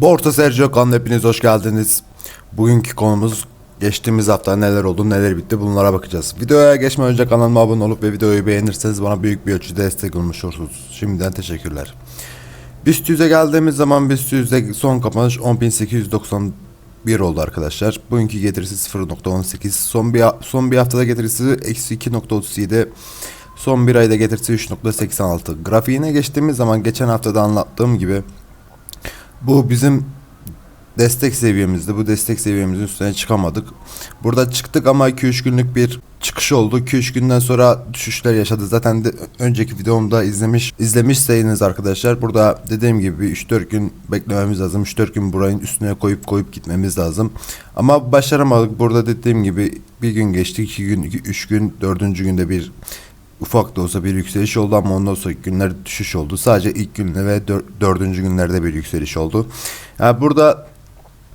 Borsa Sergio kanalına hepiniz hoş geldiniz. Bugünkü konumuz geçtiğimiz hafta neler oldu neler bitti bunlara bakacağız. Videoya geçmeden önce kanalıma abone olup ve videoyu beğenirseniz bana büyük bir ölçüde destek olmuş olursunuz. Şimdiden teşekkürler. BIST 100'e geldiğimiz zaman BIST 100'de son kapanış 10.891 oldu arkadaşlar. Bugünkü getirisi 0.18. Son bir son bir haftada getirisi eksi 2.37. Son bir ayda getirisi 3.86. Grafiğine geçtiğimiz zaman geçen haftada anlattığım gibi bu bizim destek seviyemizdi. Bu destek seviyemizin üstüne çıkamadık. Burada çıktık ama 2-3 günlük bir çıkış oldu. 2-3 günden sonra düşüşler yaşadı. Zaten de önceki videomda izlemiş izlemişseniz arkadaşlar burada dediğim gibi bir 3-4 gün beklememiz lazım. 3-4 gün burayın üstüne koyup koyup gitmemiz lazım. Ama başaramadık. Burada dediğim gibi bir gün geçti, 2 gün, 3 gün, 4. günde bir ufak da olsa bir yükseliş oldu ama ondan sonraki günler düşüş oldu. Sadece ilk günde ve dör, dördüncü günlerde bir yükseliş oldu. Yani burada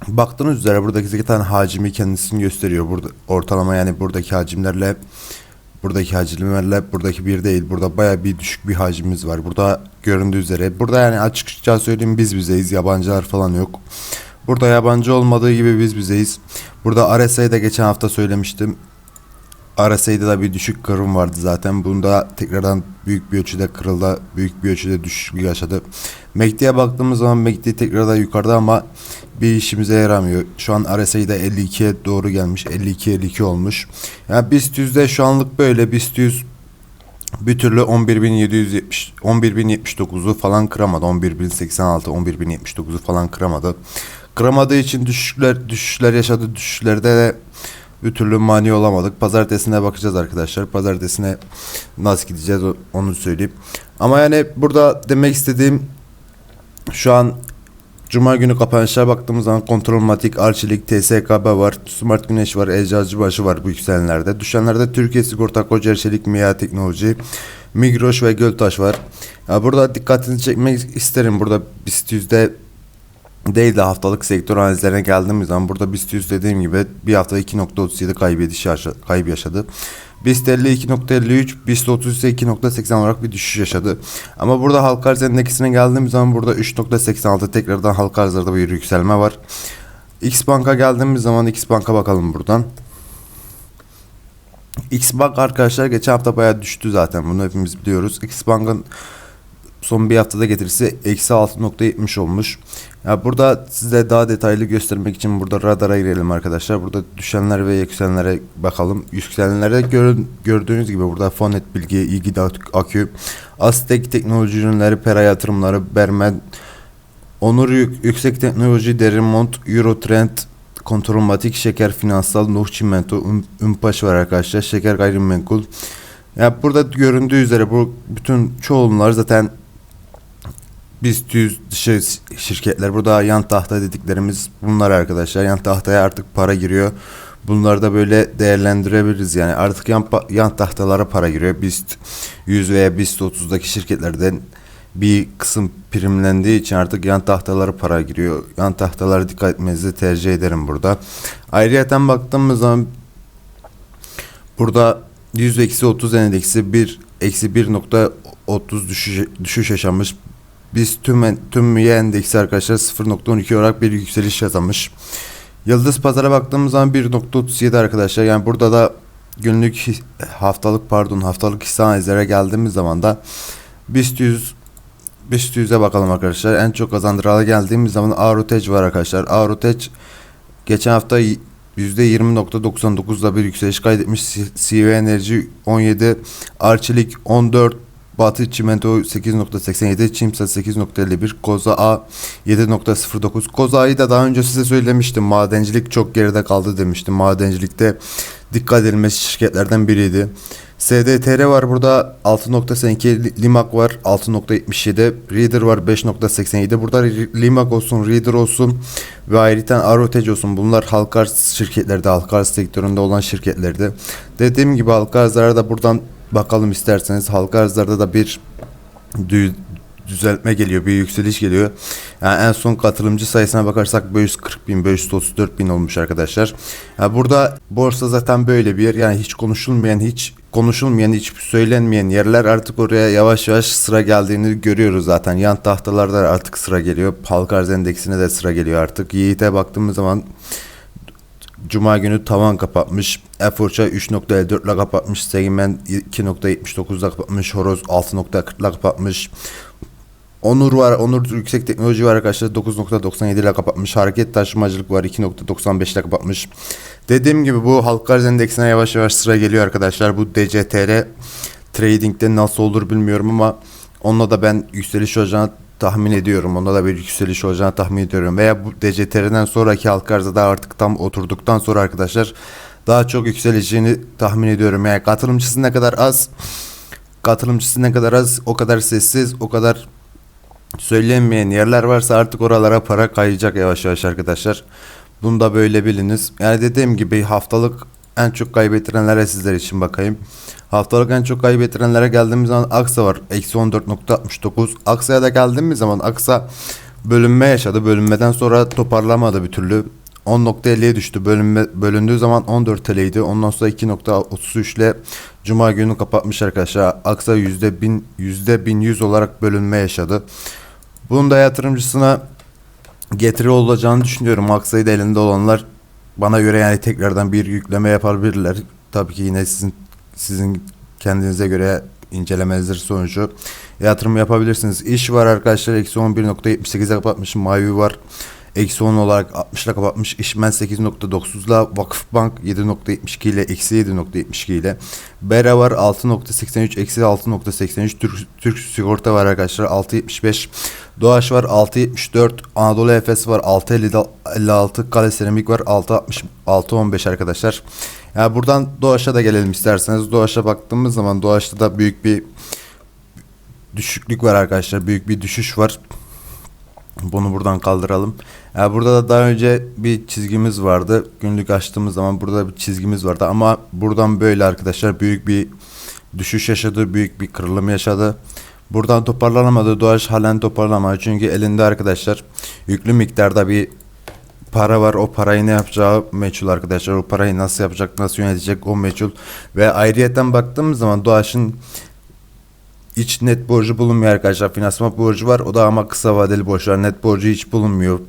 baktığınız üzere buradaki zaten hacmi kendisini gösteriyor. Burada ortalama yani buradaki hacimlerle buradaki hacimlerle buradaki bir değil. Burada baya bir düşük bir hacmimiz var. Burada göründüğü üzere. Burada yani açıkça söyleyeyim biz bizeyiz. Yabancılar falan yok. Burada yabancı olmadığı gibi biz bizeyiz. Burada RSI'yi de geçen hafta söylemiştim. RSI'de de bir düşük kırım vardı zaten. Bunda tekrardan büyük bir ölçüde kırıldı. Büyük bir ölçüde düşüş yaşadı. MACD'ye baktığımız zaman MACD tekrardan yukarıda ama bir işimize yaramıyor. Şu an RSI'de 52'ye doğru gelmiş. 52-52 olmuş. Yani BIST 100'de şu anlık böyle. BIST 100 bir türlü 11.770 11.079'u falan kıramadı. 11.086 11.079'u falan kıramadı. Kıramadığı için düşüşler düşüşler yaşadı. Düşüşlerde de bir türlü mani olamadık. Pazartesine bakacağız arkadaşlar. Pazartesine nasıl gideceğiz onu söyleyeyim. Ama yani burada demek istediğim şu an Cuma günü kapanışa baktığımız zaman Kontrolmatik, Arçelik, TSKB var, Smart Güneş var, Eczacıbaşı var bu yükselenlerde. Düşenlerde Türkiye Sigorta, Kocaeli Çelik, MİA Teknoloji, Migros ve Göltaş var. Ya burada dikkatinizi çekmek isterim. Burada BIST yüzde değil de haftalık sektör analizlerine geldiğimiz zaman burada BIST 100 dediğim gibi bir hafta 2.37 kaybı yaşadı, kaybı yaşadı. BIST 50 2.53, BIST 30 ise 2.80 olarak bir düşüş yaşadı. Ama burada halka arz endeksine geldiğimiz zaman burada 3.86 tekrardan halka arzlarda bir yükselme var. X Bank'a geldiğimiz zaman X Bank'a bakalım buradan. X Bank arkadaşlar geçen hafta bayağı düştü zaten bunu hepimiz biliyoruz. X Bank'ın son bir haftada getirisi eksi 6.70 olmuş. Ya burada size daha detaylı göstermek için burada radara girelim arkadaşlar. Burada düşenler ve yükselenlere bakalım. Yükselenlere görün, gördüğünüz gibi burada Fonet Bilgi, İlgi Akü, Aztek Teknoloji Ürünleri, Pera Yatırımları, Bermen, Onur Yük- Yüksek Teknoloji, Derimont, Eurotrend, Kontrolmatik, Şeker Finansal, Nuh Çimento, Üm- Ümpaş var arkadaşlar. Şeker Gayrimenkul. Ya burada göründüğü üzere bu bütün çoğunlar zaten BIST 100 dışı şirketler burada yan tahta dediklerimiz bunlar arkadaşlar. Yan tahtaya artık para giriyor. Bunları da böyle değerlendirebiliriz yani. Artık yan, yan tahtalara para giriyor. BIST 100 veya BIST 30'daki şirketlerden bir kısım primlendiği için artık yan tahtalara para giriyor. Yan tahtalara dikkat etmenizi tercih ederim burada. Ayrıyeten baktığımız zaman Burada 100 eksi 30 endeksi 1 eksi 1.30 düşüş, düşüş yaşamış. Biz tüm tüm üye endeksi arkadaşlar 0.12 olarak bir yükseliş yaşamış. Yıldız pazara baktığımız zaman 1.37 arkadaşlar. Yani burada da günlük haftalık pardon haftalık hisse analizlere geldiğimiz zaman da BIST 100 BIST 100'e bakalım arkadaşlar. En çok kazandıranlara geldiğimiz zaman Avrotech var arkadaşlar. Avrotech geçen hafta y- %20.99'da bir yükseliş kaydetmiş. CV Enerji 17, Arçelik 14, Batı Çimento 8.87, Çimsa 8.51, Koza A 7.09. Koza A'yı da daha önce size söylemiştim. Madencilik çok geride kaldı demiştim. Madencilikte dikkat edilmesi şirketlerden biriydi. SDTR var burada 6.82 Limak var 6.77 Reader var 5.87 burada Limak olsun Reader olsun ve ayrıca Arotech olsun bunlar halka şirketlerde halka sektöründe olan şirketlerde dediğim gibi halka da buradan bakalım isterseniz halka arzlarda da bir dü- düzeltme geliyor, bir yükseliş geliyor. Yani en son katılımcı sayısına bakarsak 540 bin, 534 bin olmuş arkadaşlar. Yani burada borsa zaten böyle bir yer. Yani hiç konuşulmayan, hiç konuşulmayan, hiç söylenmeyen yerler artık oraya yavaş yavaş sıra geldiğini görüyoruz zaten. Yan tahtalarda artık sıra geliyor. Halka arz endeksine de sıra geliyor artık. Yiğit'e baktığımız zaman Cuma günü tavan kapatmış. Eforça 3.54 ile kapatmış. Segmen 2.79 ile kapatmış. Horoz 6.40 ile kapatmış. Onur var. Onur yüksek teknoloji var arkadaşlar. 9.97 ile kapatmış. Hareket taşımacılık var. 2.95 ile kapatmış. Dediğim gibi bu halka arz endeksine yavaş yavaş sıra geliyor arkadaşlar. Bu DCTR trading'de nasıl olur bilmiyorum ama onunla da ben yükseliş olacağını tahmin ediyorum. Onda da bir yükseliş olacağını tahmin ediyorum. Veya bu DCTR'den sonraki arzda da artık tam oturduktan sonra arkadaşlar daha çok yükseleceğini tahmin ediyorum. Yani katılımcısı ne kadar az katılımcısı ne kadar az o kadar sessiz o kadar söylenmeyen yerler varsa artık oralara para kayacak yavaş yavaş arkadaşlar. Bunu da böyle biliniz. Yani dediğim gibi haftalık en çok kaybettirenlere sizler için bakayım. Haftalık en çok kaybettirenlere geldiğimiz zaman Aksa var. Eksi 14.69. Aksa'ya da geldiğimiz zaman Aksa bölünme yaşadı. Bölünmeden sonra toparlamadı bir türlü. 10.50'ye düştü. Bölünme, bölündüğü zaman 14 TL'ydi. Ondan sonra 2.33 ile Cuma günü kapatmış arkadaşlar. Aksa %1000, %1100 olarak bölünme yaşadı. Bunun da yatırımcısına getiri olacağını düşünüyorum. Aksa'yı da elinde olanlar bana göre yani tekrardan bir yükleme yapabilirler. Tabii ki yine sizin sizin kendinize göre incelemenizdir sonucu yatırım yapabilirsiniz. İş var arkadaşlar eksi 11.78'e kapatmış. Mavi var. Eksi 10 olarak 60 ile kapatmış. İşmen 8.9 ile Vakıfbank 7.72 ile eksi 7.72 ile Bera var 6.83 eksi 6.83 Türk, Türk sigorta var arkadaşlar 6.75 Doğaç var 6.74 Anadolu Efes var 6.56 Kale Seramik var 6.60 6.15 arkadaşlar. Yani buradan Doğaç'a da gelelim isterseniz. Doğaç'a baktığımız zaman Doğaç'ta da büyük bir düşüklük var arkadaşlar. Büyük bir düşüş var. Bunu buradan kaldıralım. Yani burada da daha önce bir çizgimiz vardı. Günlük açtığımız zaman burada bir çizgimiz vardı. Ama buradan böyle arkadaşlar büyük bir düşüş yaşadı. Büyük bir kırılım yaşadı. Buradan toparlanamadı. Doğaç halen toparlamadı. Çünkü elinde arkadaşlar yüklü miktarda bir para var. O parayı ne yapacağı meçhul arkadaşlar. O parayı nasıl yapacak, nasıl yönetecek o meçhul. Ve ayrıyeten baktığımız zaman Doğaç'ın iç net borcu bulunmuyor arkadaşlar. Finansman borcu var. O da ama kısa vadeli borçlar. Net borcu hiç bulunmuyor.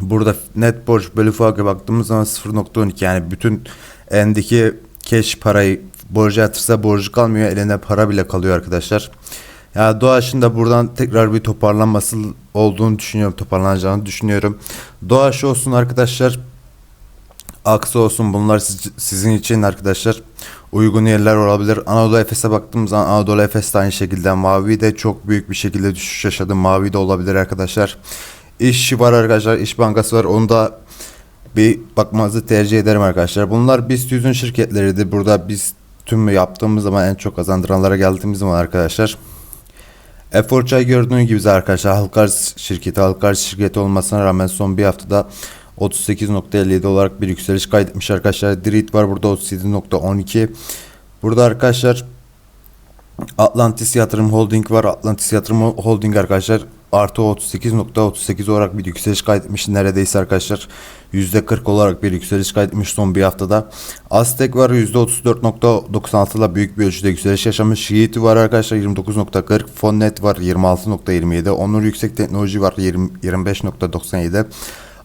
Burada net borç bölü farka baktığımız zaman 0.12 yani bütün endeki cash parayı borcu yatırsa borcu kalmıyor. Elinde para bile kalıyor arkadaşlar. Ya yani Doğaç'ın da buradan tekrar bir toparlanması olduğunu düşünüyorum. Toparlanacağını düşünüyorum. Doğaç olsun arkadaşlar. Aksı olsun bunlar siz, sizin için arkadaşlar uygun yerler olabilir. Anadolu Efes'e baktığımız zaman Anadolu Efes de aynı şekilde Mavi de çok büyük bir şekilde düşüş yaşadı. Mavi de olabilir arkadaşlar. İş var arkadaşlar. İş Bankası var. Onu da bir bakmanızı tercih ederim arkadaşlar. Bunlar BIST 100'ün şirketleriydi. Burada biz tüm yaptığımız zaman en çok kazandıranlara geldiğimiz zaman arkadaşlar. Efor Çay gördüğünüz gibi arkadaşlar halka arz şirketi halka arz şirketi olmasına rağmen son bir haftada 38.57 olarak bir yükseliş kaydetmiş arkadaşlar. Dirit var burada 37.12. Burada arkadaşlar Atlantis Yatırım Holding var. Atlantis Yatırım Holding arkadaşlar artı 38.38 olarak bir yükseliş kaydetmiş neredeyse arkadaşlar. %40 olarak bir yükseliş kaydetmiş son bir haftada. Aztek var %34.96 ile büyük bir ölçüde yükseliş yaşamış. Yiğit var arkadaşlar 29.40. Fonnet var 26.27. Onur Yüksek Teknoloji var 20, 25.97.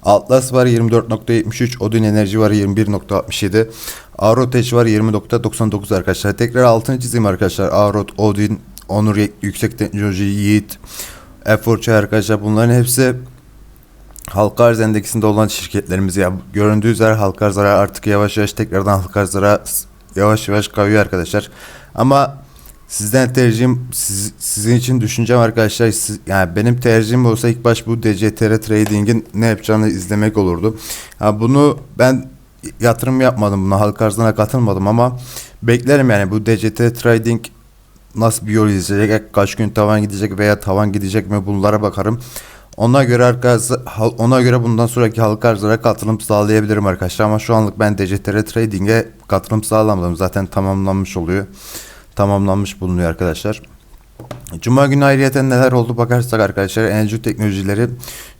Atlas var 24.73, Odin Enerji var 21.67, Aroteç var 20.99 arkadaşlar. Tekrar altını çizeyim arkadaşlar. Arot, Odin, Onur Yüksek Teknoloji, Yiğit, Eforça arkadaşlar bunların hepsi halka arz endeksinde olan şirketlerimiz ya göründüğü üzere halka arzlara artık yavaş yavaş tekrardan halka arzlara yavaş yavaş kayıyor arkadaşlar. Ama Sizden tercihim siz, sizin için düşüncem arkadaşlar siz, yani benim tercihim olsa ilk baş bu DCTR Trading'in ne yapacağını izlemek olurdu. Yani bunu ben yatırım yapmadım buna halka arzına katılmadım ama beklerim yani bu DCT Trading nasıl bir yol izleyecek kaç gün tavan gidecek veya tavan gidecek mi bunlara bakarım. Ona göre arkadaşlar ona göre bundan sonraki halka arzlara katılım sağlayabilirim arkadaşlar ama şu anlık ben DCTR Trading'e katılım sağlamadım zaten tamamlanmış oluyor tamamlanmış bulunuyor arkadaşlar. Cuma günü ayrıyeten neler oldu bakarsak arkadaşlar enerji teknolojileri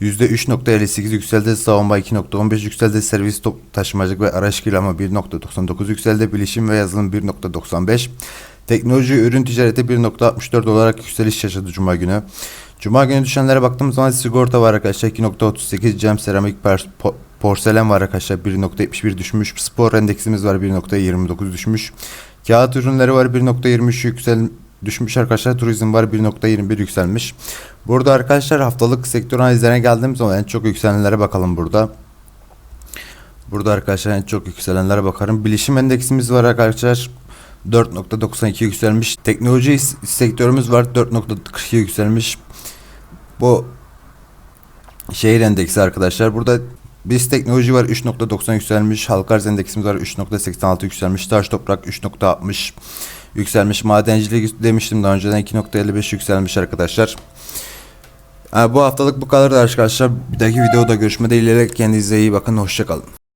%3.58 yükseldi, savunma 2.15 yükseldi, servis top taşımacılık ve araç kiralama 1.99 yükseldi, bilişim ve yazılım 1.95 teknoloji ürün ticareti 1.64 olarak yükseliş yaşadı Cuma günü. Cuma günü düşenlere baktığımız zaman sigorta var arkadaşlar 2.38 cam seramik porselen var arkadaşlar 1.71 düşmüş spor endeksimiz var 1.29 düşmüş kağıt ürünleri var 1.23 yüksel düşmüş arkadaşlar turizm var 1.21 yükselmiş. Burada arkadaşlar haftalık sektör analizlerine geldiğimiz zaman en çok yükselenlere bakalım burada. Burada arkadaşlar en çok yükselenlere bakarım. Bilişim endeksimiz var arkadaşlar 4.92 yükselmiş. Teknoloji sektörümüz var 4.42 yükselmiş. Bu şehir endeksi arkadaşlar. Burada biz teknoloji var 3.90 yükselmiş. Halka arz endeksimiz var 3.86 yükselmiş. Taş toprak 3.60 yükselmiş. Madencilik demiştim daha önceden 2.55 yükselmiş arkadaşlar. Ha, bu haftalık bu kadar arkadaşlar. Bir dahaki videoda görüşme dileğiyle kendinize iyi bakın. Hoşçakalın.